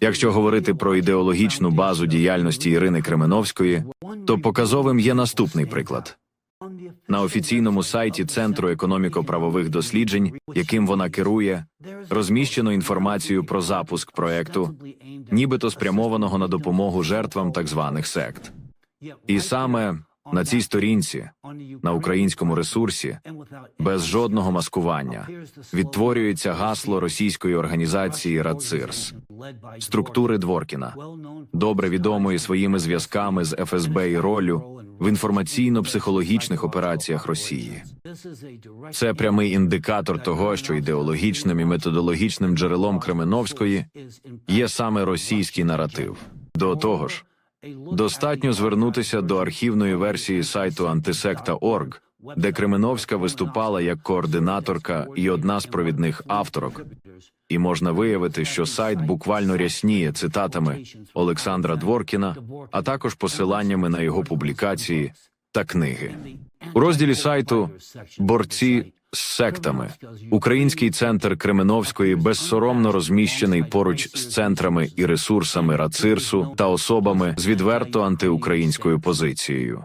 Якщо говорити про ідеологічну базу діяльності Ірини Кременовської, то показовим є наступний приклад. На офіційному сайті Центру економіко-правових досліджень, яким вона керує, розміщено інформацію про запуск проекту, нібито спрямованого на допомогу жертвам так званих сект. І саме на цій сторінці, на українському ресурсі, без жодного маскування, відтворюється гасло російської організації РАЦИРС, структури Дворкіна, добре відомої своїми зв'язками з ФСБ і роллю в інформаційно-психологічних операціях Росії. Це прямий індикатор того, що ідеологічним і методологічним джерелом Кременовської є саме російський наратив. До того ж, достатньо звернутися до архівної версії сайту антисекта.орг, де Кременовська виступала як координаторка і одна з провідних авторок, і можна виявити, що сайт буквально рясніє цитатами Олександра Дворкіна, а також посиланнями на його публікації та книги. У розділі сайту Борці сектами Український центр Кременовської безсоромно розміщений поруч з центрами і ресурсами РАЦИРСу та особами з відверто антиукраїнською позицією.